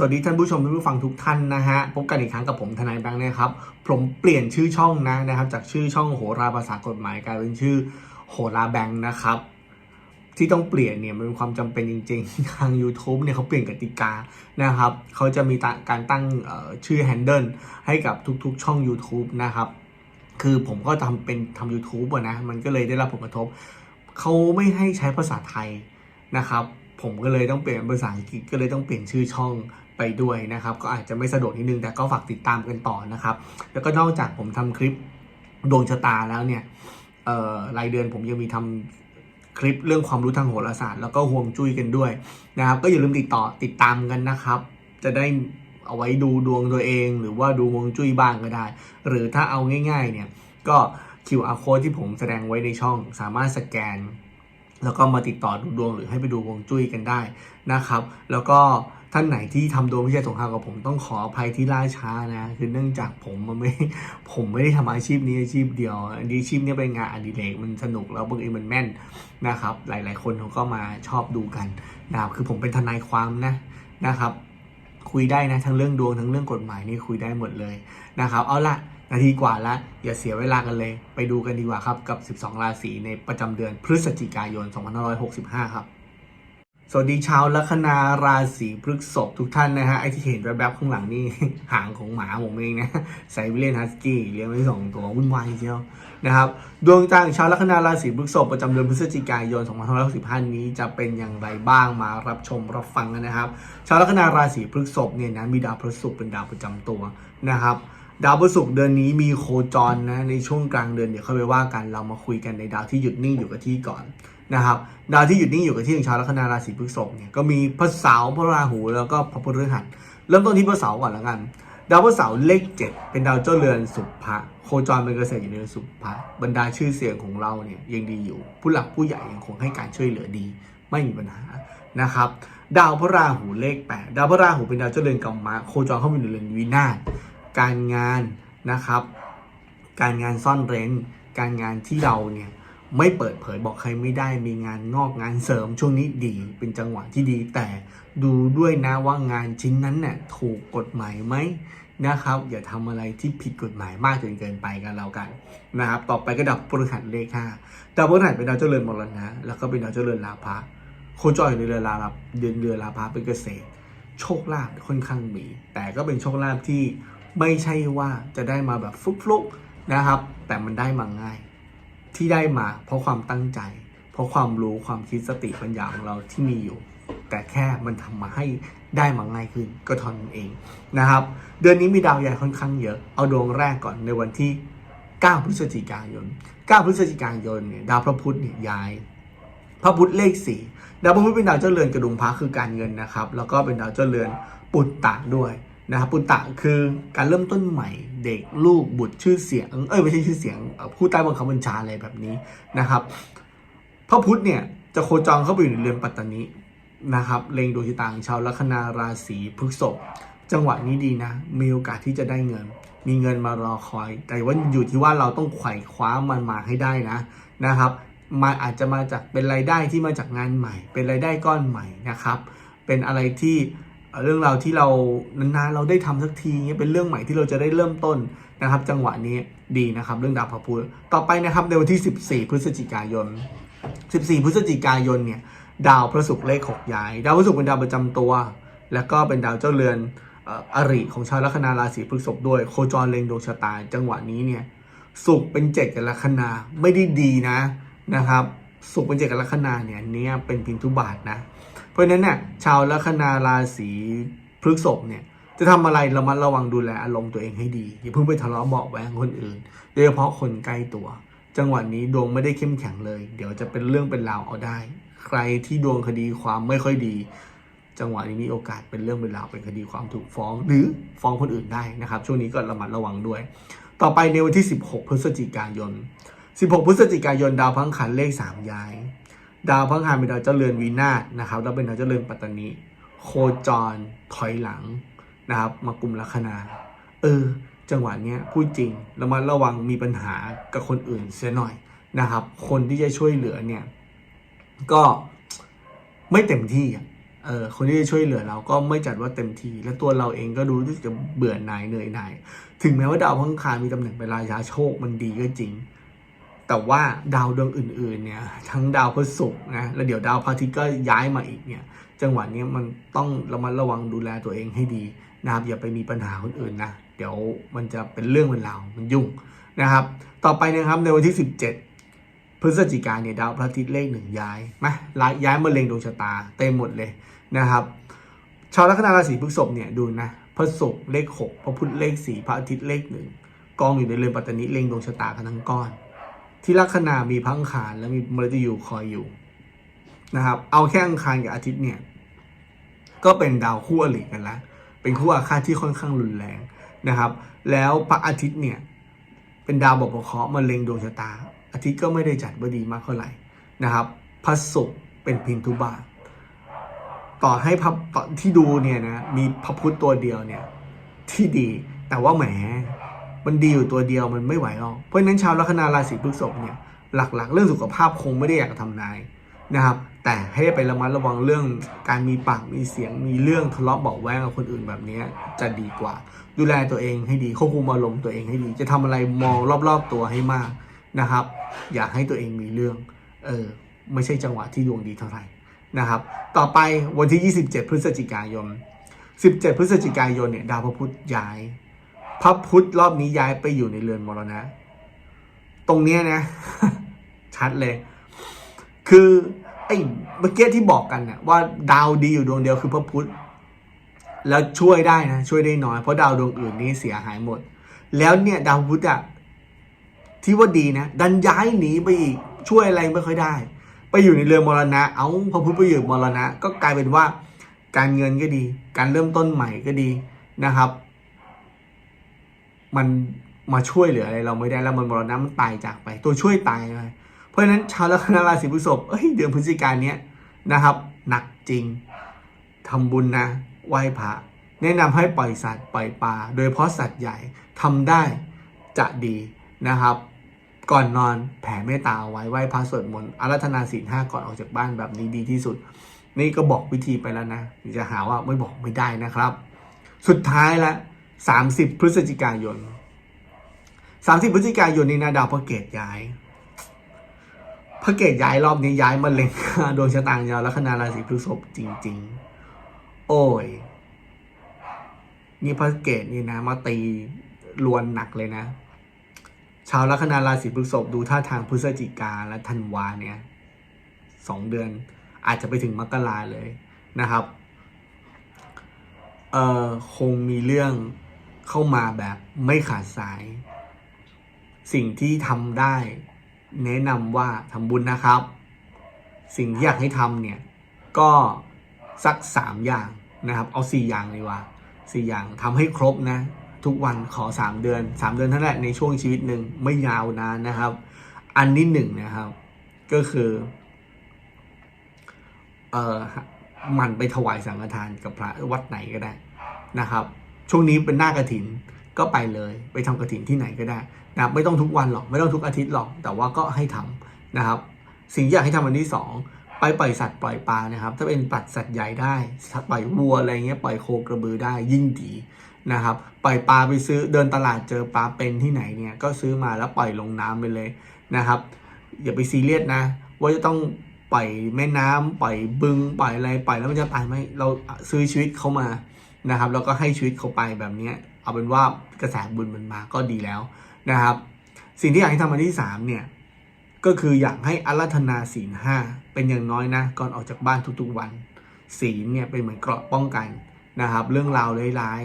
สวัสดีท่านผู้ชมท่านผู้ฟังทุกท่านนะฮะพบกันอีกครั้งกับผมทนายแบงค์นะครับผมเปลี่ยนชื่อช่องนะนะครับ จากชื่อช่องโหราภาษากฎหมายกลายเป็นชื่อโหราแบงค์นะครับ ที่ต้องเปลี่ยนเนี่ยมันเป็นความจำเป็นจริง ๆ ทาง YouTube เนี่ยเขาเปลี่ยนกติกานะครับเขาจะมีการตั้งชื่อ handle ให้กับทุกๆ ช่อง YouTube นะครับคือผมก็ทำเป็นทำ YouTube นะมันก็เลยได้รับผลกระทบเขาไม่ให้ใช้ภาษาไทยนะครับ ผมก็เลยต้องเปลี่ยนภาษาอังกฤษก็เลยต้องเปลี่ยนชื่อช่องไปด้วยนะครับ ก็อาจจะไม่สะดวกนิดนึงแต่ก็ฝากติดตามกันต่อนะครับ แล้วก็นอกจากผมทำคลิปดวงชะตาแล้วเนี่ยรายเดือนผมยังมีทำ คลิปเรื่องความรู้ทางโหราศาสตร์แล้วก็ห่วงจุ้ยกันด้วยนะครับ ก็อย่าลืมติดต่อติดตามกันนะครับ จะได้เอาไว้ดูดวงตัวเอง หรือว่าดูฮวงจุ้ยบ้างก็ได้ หรือถ้าเอาง่าย ๆ เนี่ยก็ QR code ที่ผมแสดงไว้ในช่อง สามารถสแกน แล้วก็มาติดต่อดูดวงหรือให้ไปดูฮวงจุ้ยกันได้นะครับ แล้วก็ ท่านไหนที่ทำดวงวิจัยสงครามกับผมต้องขออภัยที่ล่าช้านะ คือเนื่องจากผมมันไม่ผมไม่ได้ทำอาชีพนี้อาชีพเดียวอาชีพนี้เป็นงานอดิเรกมันสนุกแล้วบางทีมันแม่นนะครับ หลาย ๆ คนเขาก็มาชอบดูกันนะครับคือผมเป็นทนายความนะนะครับ คุยได้นะทั้งเรื่องดวงทั้งเรื่องกฎหมายนี่คุยได้หมดเลยนะครับ เอาละนาทีกว่าละอย่าเสียเวลากันเลย ไปดูกันดีกว่าครับกับ 12 ราศีในประจำเดือนพฤศจิกายน 2565 ครับ สวัสดีชาวลัคนาราศีพฤษภทุกท่านนะฮะไอที่เห็นแวบๆข้างหลังนี่ หางของหมาผมเองนะไซบีเรียนฮัสกี้เลี้ยงไว้สองตัววุ่นวายเชียวนะครับดวงจันทร์ชาวลัคนาราศีพฤษภประจำเดือนพฤศจิกายน2565นี้จะเป็นอย่างไรบ้างมารับชมรับฟังกันนะครับ ชาวลัคนาราศีพฤษภเนี่ยนะมีดาวพฤษภเป็นดาวประจำตัวนะครับดาวพฤษภเดือนนี้มีโคจรนะในช่วงกลางเดือนเดี๋ยวค่อยไปว่ากันเรามาคุยกันในดาวที่หยุดนิ่งอยู่กับที่ก่อน นะครับดาวที่หยุดนิ่งอยู่กับที่ของชาวลัคนาราศีพฤษภเนี่ยก็มีพระเสาร์พระราหูแล้วก็พระพฤหัสเริ่มต้นที่พระเสาร์ก่อนแล้วกัน ดาวพฤเสาร์เลขเจ็ดเป็นดาวเจ้าเรือนสุภะโคจรเป็นเกษตรอยู่ในเรือนสุภะบรรดาชื่อเสียงของเราเนี่ยยังดีอยู่ ผู้หลักผู้ใหญ่ยังคงให้การช่วยเหลือดี ไม่มีปัญหานะครับดาวพระราหูเลขแปดดาวพระราหูเป็นดาวเจ้าเรือนกัมมะโคจรเข้ามาอยู่ในเรือนวินาศการงานนะครับ การงานซ่อนเร้น การงานที่เราเนี่ย ไม่เปิดเผยบอกใครไม่ได้มีงานงอกงานเสริมช่วงนี้ดีเป็นจังหวะที่ดี แต่ดูด้วยนะว่างานชิ้นนั้นเนี่ยถูกกฎหมายไหมนะครับ อย่าทำอะไรที่ผิดกฎหมายมากจนเกินไปกันแล้วกันนะครับต่อไปก็ดับพฤหัสเลขห้าดาวพฤหัสเป็นดาวเจริญมรณะแล้วก็เป็นดาวเจริญลาภะโคจรอยู่ในเรือนลาภเดือนเดือนลาภะเป็นเกษตร โชคลาภค่อนข้างมี แต่ก็เป็นโชคลาภที่ไม่ใช่ว่าจะได้มาแบบฟลุกๆนะครับ แต่มันได้มาง่าย ที่ได้มาเพราะความตั้งใจ เพราะความรู้ความคิดสติปัญญาของเราที่มีอยู่ แต่แค่มันทำมาให้ได้มาง่ายขึ้นก็ท่านั้นเองนะครับ เดือนนี้มีดาวใหญ่ค่อนข้างเยอะ เอาดวงแรกก่อนในวันที่ 9 พฤศจิกายน 9 พฤศจิกายนเนี่ยดาวพระพุธเนี่ยย้าย พระพุธเลขสี่ดาวพระพุธเป็นดาวเจ้าเรือนกระดุมพระคือการเงินนะครับ แล้วก็เป็นดาวเจ้าเรือนปุตตะด้วย นะครับปุตตะคือการเริ่มต้นใหม่เด็กลูกบุตรชื่อเสียง เอ้ยไม่ใช่ชื่อเสียงผู้ใต้บังคับบัญชาอะไรแบบนี้นะครับพระพุธเนี่ยจะโคจรเข้าไปอยู่ในเรือนปัตตานีนะครับเล็งดวงชะตาของชาวลัคนาราศีพฤษภจังหวะนี้ดีนะ มีโอกาสที่จะได้เงิน มีเงินมารอคอย แต่ว่าอยู่ที่ว่าเราต้องไขว่คว้ามันมาให้ได้นะนะครับมันอาจจะมาจากเป็นรายได้ที่มาจากงานใหม่ เป็นรายได้ก้อนใหม่นะครับ เป็นอะไรที่ เรื่องราวที่เรานานๆเราได้ทำสักทีเงี้ยเป็นเรื่องใหม่ที่เราจะได้เริ่มต้นนะครับ จังหวะนี้ดีนะครับ เรื่องดาวพระพุธต่อไปนะครับในวันที่ 14 พฤศจิกายน 14 พฤศจิกายนเนี่ยดาวพระศุกร์เลขหกย้าย ดาวพระศุกร์เป็นดาวประจำตัว แล้วก็เป็นดาวเจ้าเรือนอริของชาวลัคนาราศีพฤษภด้วย โคจรเล็งดวงชะตา จังหวะนี้เนี่ยศุกร์เป็นเจ็ดกับลัคนาไม่ได้ดีนะนะครับศุกร์เป็นเจ็ดกับลัคนาเนี่ยเนี่ยเป็นพินทุบาทนะ ราะฉะนั้นเนี่ยชาวลัคนาราศีพฤษภเนี่ยจะทำอะไรระมัดระวังดูแลอารมณ์ตัวเองให้ดี อย่าเพิ่งไปทะเลาะเบาะแว้งคนอื่น โดยเฉพาะคนใกล้ตัว จังหวะนี้ดวงไม่ได้เข้มแข็งเลย เดี๋ยวจะเป็นเรื่องเป็นราวเอาได้ ใครที่ดวงคดีความไม่ค่อยดี จังหวะนี้มีโอกาสเป็นเรื่องเป็นราวเป็นคดีความถูกฟ้อง หรือฟ้องคนอื่นได้นะครับ ช่วงนี้ก็ระมัดระวังด้วย ต่อไปในวันที่ 16 พฤศจิกายน 16 พฤศจิกายนดาวพังขันเลข 3 ย้าย ดาวพังขันเป็นดาวเจ้าเรือนวีนาศนะครับแล้วเป็นดาวเจ้าเรือนปัตตานีโคจรถอยหลังนะครับ มากลุ่มลัคนา เออ จังหวะเนี้ยพูดจริงระมัดระวังมีปัญหากับคนอื่นเสียหน่อยนะครับ คนที่จะช่วยเหลือเนี่ย ก็ไม่เต็มที่เออคนที่จะช่วยเหลือเราก็ไม่จัดว่าเต็มที่ และตัวเราเองก็รู้สึกจะเบื่อหน่ายเหนื่อยหน่ายถึงแม้ว่าดาวพังคารมีตำแหน่งเป็นราชาโชคมันดีก็จริง แต่ว่าดาวดวงอื่นๆเนี่ยทั้งดาวพฤหัสนะแล้วเดี๋ยวดาวพระอาทิตย์ก็ย้ายมาอีกเนี่ยจังหวะนี้มันต้องระมัดระวังดูแลตัวเองให้ดีนะครับอย่าไปมีปัญหาคนอื่นนะเดี๋ยวมันจะเป็นเรื่องเป็นราวมันยุ่งนะครับ ต่อไปนะครับในวันที่ 17 พฤศจิกายนเนี่ยดาวพระอาทิตย์เลขหนึ่งย้ายมาย้ายมาเล็งดวงชะตาเต็มหมดเลยนะครับ ชาวลัคนาราศีพฤษภเนี่ยดูนะพระศุกร์เลขหกพระพุธเลขสี่พระอาทิตย์เลขหนึ่งกองอยู่ในเรือนปัตตานีเล็งดวงชะตากันทั้งก้อน ที่ลัคนามีพังคารและมีมฤตยูคอยอยู่นะครับ เอาแค่อังคารกับอาทิตย์เนี่ย ก็เป็นดาวคู่อริกันละเป็นคู่อาฆาตที่ค่อนข้างรุนแรงนะครับ แล้วพระอาทิตย์เนี่ยเป็นดาวบกเคราะห์มาเล็งดวงชะตา อาทิตย์ก็ไม่ได้จัดว่าดีมากเท่าไหร่นะครับพระศุกร์เป็นพินทุบาทต่อให้พระที่ดูเนี่ยนะมีพระพุทธตัวเดียวเนี่ยที่ดีแต่ว่าแหม มันดีอยู่ตัวเดียวมันไม่ไหวหรอกเพราะฉะนั้นชาวลัคนาราศีพฤษภเนี่ยหลักๆ เรื่องสุขภาพคงไม่ได้อยากทำนายนะครับ แต่ให้ไประมัดระวังเรื่องการมีปากมีเสียงมีเรื่องทะเลาะเบาะแว้งกับคนอื่นแบบนี้จะดีกว่า ดูแลตัวเองให้ดีควบคุมอารมณ์ตัวเองให้ดี จะทำอะไรมองรอบๆตัวให้มากนะครับ อยากให้ตัวเองมีเรื่องเออไม่ใช่จังหวะที่ดวงดีเท่าไหร่นะครับ ต่อไปวันที่ 27 พฤศจิกายน 17 พฤศจิกายนเนี่ยดาวพระพุธย้าย พระพุธรอบนี้ย้ายไปอยู่ในเรือนมรณะ ตรงเนี้ยนะ ชัดเลย คือไอ้เมื่อกี้ที่บอกกันเนี่ยว่าดาวดีอยู่ดวงเดียวคือพระพุธแล้วช่วยได้นะช่วยได้น้อยเพราะดาวดวงอื่นนี่เสียหายหมด แล้วเนี่ยดาวพุธอะที่ว่าดีนะ ดันย้ายหนีไปอีกช่วยอะไรไม่ค่อยได้ ไปอยู่ในเรือนมรณะ เอาพระพุธไปอยู่มรณะ ก็กลายเป็นว่า การเงินก็ดี การเริ่มต้นใหม่ก็ดีนะครับ มันมาช่วยเหลืออะไรเราไม่ได้แล้วมันมรณะมันตายจากไป ตัวช่วยตายไปเพราะฉะนั้นชาวลัคนาราศีพฤษภเอ้ยเดือนพฤศจิกายนเนี้ยนะครับ หนักจริงทำบุญนะไหว้พระแนะนำให้ปล่อยสัตว์ปล่อยปลาโดยเฉพาะสัตว์ใหญ่ทำได้จะดีนะครับ ก่อนนอนแผ่เมตตาไว้ไหว้พระสวดมนต์อารัธนาศีลห้าก่อนออกจากบ้านแบบนี้ดีที่สุด นี่ก็บอกวิธีไปแล้วนะจะหาว่าไม่บอกไม่ได้นะครับ สุดท้ายละ 30 พฤศจิกายน 30 พฤศจิกายนนี่นะดาวพระเกตย้ายพระเกตย้ายรอบนี้ย้ายมาเล็งดวงชะตายาวลัคนาราศีพฤษภจริง ๆ โอ้ย นี่พระเกตนี่นะ มาตีลวนหนักเลยนะ ชาวลัคนาราศีพฤษภดูท่าทางพฤศจิกาและธันวาเนี่ยสองเดือนอาจจะไปถึงมกราเลยนะครับ เอ่อ คงมีเรื่อง เข้ามาแบบไม่ขาดสาย สิ่งที่ทำได้ แนะนำว่าทำบุญนะครับ สิ่งที่อยากให้ทำเนี่ย ก็สักสามอย่างนะครับ เอาสี่อย่างดีกว่าสี่อย่างทำให้ครบนะ ทุกวันขอสามเดือนสามเดือนเท่านั้นแหละในช่วงชีวิตหนึ่งไม่ยาวนานนะครับ อันที่หนึ่งนะครับ ก็คือเอ่อหมันไปถวายสังฆทานกับพระวัดไหนก็ได้นะครับ ช่วงนี้เป็นหน้ากระถินก็ไปเลยไปทำกระถินที่ไหนก็ได้นะไม่ต้องทุกวันหรอกไม่ต้องทุกอาทิตย์หรอก แต่ว่าก็ให้ทำนะครับ สิ่งที่อยากให้ทำอันที่สองไปปล่อยสัตว์ปล่อยปลานะครับ ถ้าเป็นปัดสัตว์ใหญ่ได้ปล่อยวัวอะไรเงี้ยปล่อยโคกระบือได้ยิ่งดีนะครับปล่อยปลาไปซื้อเดินตลาดเจอปลาเป็นที่ไหนเนี่ยก็ซื้อมาแล้วปล่อยลงน้ำไปเลยนะครับอย่าไปซีเรียสนะ ว่าจะต้องปล่อยแม่น้ำปล่อยบึงปล่อยอะไรปล่อยแล้วมันจะตายไหมเราซื้อชีวิตเขามา นะครับแล้วก็ให้ชีวิตเขาไปแบบนี้เอาเป็นว่ากระแสบุญมันมาก็ดีแล้วนะครับ สิ่งที่อยากให้ทำอันที่สามเนี่ยก็คืออยากให้อารัธนาศีลห้าเป็นอย่างน้อยนะก่อนออกจากบ้านทุกๆวัน ศีลเนี่ยเป็นเหมือนเกราะป้องกันนะครับ เรื่องราวร้าย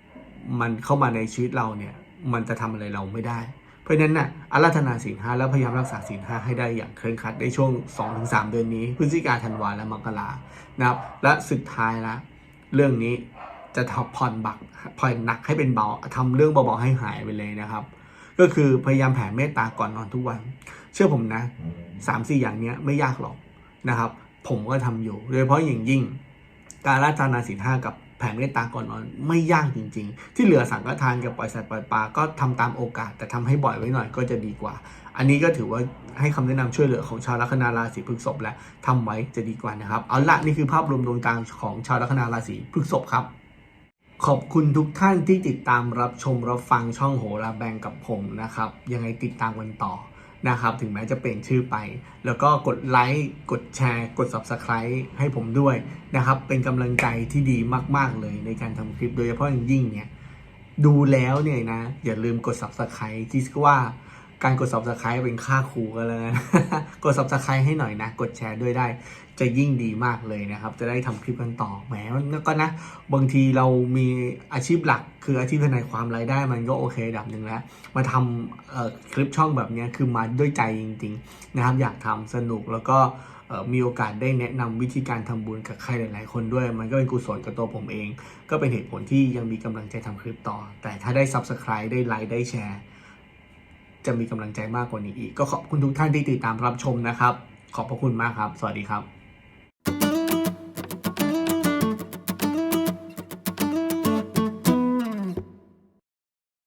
ๆมันเข้ามาในชีวิตเราเนี่ยมันจะทำอะไรเราไม่ได้ เพราะฉะนั้นน่ะอารัธนาศีลห้าแล้วพยายามรักษาศีลห้าให้ได้อย่างเคร่งครัดในช่วง 2-3 เดือนนี้พฤศจิกาธันวาและมกรานะครับและสุดท้ายละ เรื่องนี้จะทผ่อนบักผ่อนหนักให้เป็นเบาทำเรื่องเบาๆให้หายไปเลยนะครับ ก็คือพยายามแผ่เมตตาก่อนนอนทุกวัน เชื่อผมนะสามสี่อย่างเนี้ยไม่ยากหรอกนะครับ ผมก็ทำอยู่ โดยเฉพาะอย่างยิ่ง การละจานาศีลห้ากับแผ่เมตตาก่อนนอนไม่ยากจริง ๆ ที่เหลือสังฆทานกับปล่อยสัตว์ปล่อยปลาก็ทำตามโอกาส แต่ทำให้บ่อยไว้หน่อยก็จะดีกว่า อันนี้ก็ถือว่าให้คำแนะนำช่วยเหลือของชาวลัคนาราศีพฤษภและทำไว้จะดีกว่านะครับ เอาละนี่คือภาพรวมดวงตาของชาวลัคนาราศีพฤษภครับ ขอบคุณทุกท่านที่ติดตามรับชมรับฟังช่องโหราแบงกับผมนะครับ ยังไงติดตามกันต่อนะครับ ถึงแม้จะเปลี่ยนชื่อไป แล้วก็กดไลค์กดแชร์ กด Subscribe ให้ผมด้วยนะครับ เป็นกำลังใจที่ดีมาก ๆ เลยในการทำคลิปโดยเฉพาะอย่างยิ่งเนี่ยดูแล้วเนี่ยนะ อย่าลืมกด Subscribe คิดว่า การกด Subscribe เป็นค่าครูกันแล้วนะ กด Subscribe ให้หน่อยนะ กดแชร์ด้วยได้ จะยิ่งดีมากเลยนะครับ จะได้ทำคลิปกันต่อแหมมันก็นะ บางทีเรามีอาชีพหลัก คืออาชีพทนายความรายได้มันก็โอเคดับหนึ่งแล้ว มาทำคลิปช่องแบบนี้คือมาด้วยใจจริง ๆ นะครับ อยากทำสนุกแล้วก็มีโอกาสได้แนะนำวิธีการทำบุญกับใครหลาย ๆ คนด้วย มันก็เป็นกุศลกับตัวผมเอง ก็เป็นเหตุผลที่ยังมีกำลังใจทำคลิปต่อ แต่ถ้าได้ Subscribe ได้ไลค์ได้แชร์ จะมีกำลังใจมากกว่านี้อีก ก็ขอบคุณทุกท่านที่ติดตามรับชมนะครับ ขอบพระคุณมากครับ สวัสดีครับ